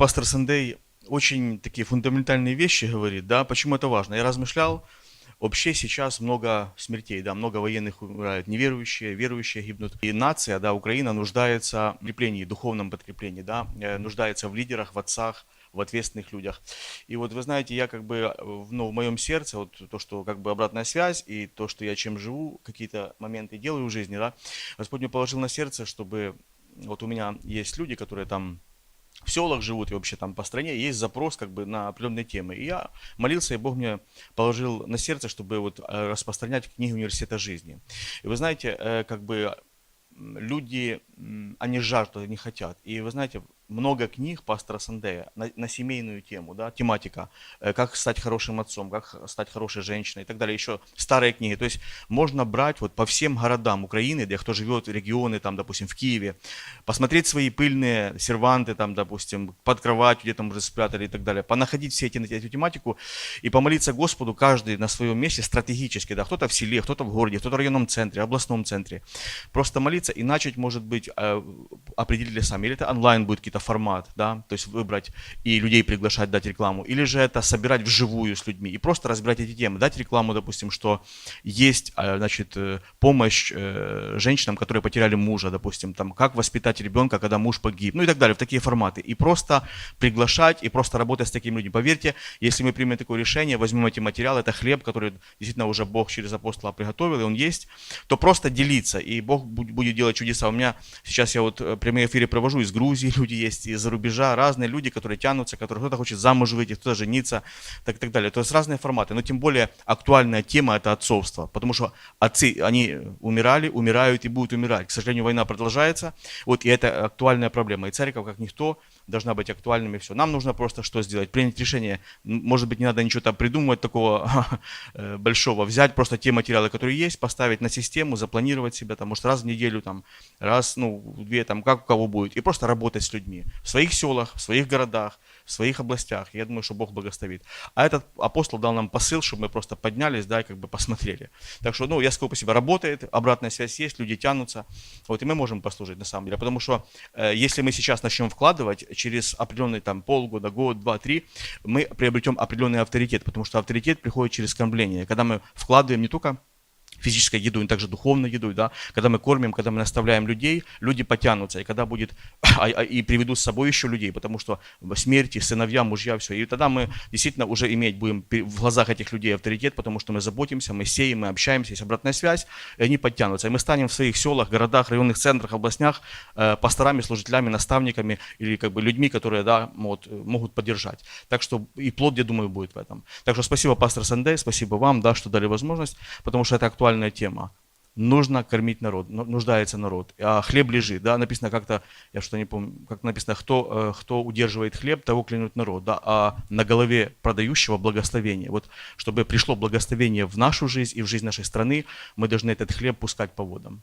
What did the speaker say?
пастор Сандей очень такие фундаментальные вещи говорит, да, почему это важно. Я размышлял, вообще сейчас много смертей, да, много военных умирают, неверующие, верующие гибнут. И нация, да, Украина нуждается в подкреплении, духовном подкреплении, да, э, нуждается в лидерах, в отцах, в ответственных людях. И вот вы знаете, я как бы, э, ну, в моем сердце, вот то, что как бы обратная связь и то, что я чем живу, какие-то моменты делаю в жизни, да, Господь мне положил на сердце, чтобы вот у меня есть люди, которые там в селах живут и вообще там по стране, есть запрос как бы на определенные темы. И я молился, и Бог мне положил на сердце, чтобы вот э, распространять книги университета жизни. И вы знаете, э, как бы люди, они жаждут, они хотят. И вы знаете, много книг пастора Сандея на, на семейную тему, да, тематика, э, как стать хорошим отцом, как стать хорошей женщиной и так далее, еще старые книги. То есть можно брать вот по всем городам Украины, где кто живет, регионы, там, допустим, в Киеве, посмотреть свои пыльные серванты, там, допустим, под кроватью, где там уже спрятали и так далее, понаходить все эти, эту тематику и помолиться Господу каждый на своем месте стратегически, да, кто-то в селе, кто-то в городе, кто-то в районном центре, областном центре. Просто молиться и начать, может быть, э, определили сами. Или это онлайн будет какой-то формат, да, то есть выбрать и людей приглашать, дать рекламу. Или же это собирать вживую с людьми и просто разбирать эти темы. Дать рекламу, допустим, что есть, э, значит, э, помощь э, женщинам, которые потеряли мужа, допустим, там, как воспитать ребенка, когда муж погиб, ну и так далее, в такие форматы. И просто приглашать, и просто работать с такими людьми. Поверьте, если мы примем такое решение, возьмем эти материалы, это хлеб, который действительно уже Бог через апостола приготовил, и он есть, то просто делиться, и Бог бу- будет делать чудеса. У меня сейчас я вот прямые эфиры провожу, из Грузии люди есть, из-за рубежа, разные люди, которые тянутся, которые кто-то хочет замуж выйти, кто-то жениться, так, так далее. То есть разные форматы. Но тем более актуальная тема – это отцовство, потому что отцы, они умирали, умирают и будут умирать. К сожалению, война продолжается, вот, и это актуальная проблема. И церковь, как никто, должна быть актуальными. Все. Нам нужно просто что сделать? Принять решение. Может быть, не надо ничего там придумывать такого э, большого. Взять просто те материалы, которые есть, поставить на систему, запланировать себя, там, может, раз в неделю, там, раз, ну, две, там, как у кого будет. И просто работать с людьми. В своих селах, в своих городах, своих областях. Я думаю, что Бог благословит. А этот апостол дал нам посыл, чтобы мы просто поднялись, да, и как бы посмотрели. Так что, ну, я скажу по себе, работает, обратная связь есть, люди тянутся. Вот, и мы можем послужить, на самом деле. Потому что, э, если мы сейчас начнем вкладывать, через определенный там полгода, год, два, три, мы приобретем определенный авторитет. Потому что авторитет приходит через кормление. Когда мы вкладываем не только физической едой, но также духовной едой, да, когда мы кормим, когда мы наставляем людей, люди потянутся, и когда будет, а- а- и приведут с собой еще людей, потому что смерти, сыновья, мужья, все, и тогда мы действительно уже иметь будем в глазах этих людей авторитет, потому что мы заботимся, мы сеем, мы общаемся, есть обратная связь, и они подтянутся, и мы станем в своих селах, городах, районных центрах, областях э, пасторами, служителями, наставниками или как бы людьми, которые, да, вот, э, могут поддержать. Так что и плод, я думаю, будет в этом. Так что спасибо, пастор Сандей, спасибо вам, да, что дали возможность, потому что это актуальная тема. Нужно кормить народ, ну- нуждается народ. А хлеб лежит, да, написано как-то, я что не помню, как написано, кто, э, кто удерживает хлеб, того клянет народ, да, а на голове продающего благословение. Вот, чтобы пришло благословение в нашу жизнь и в жизнь нашей страны, мы должны этот хлеб пускать по водам.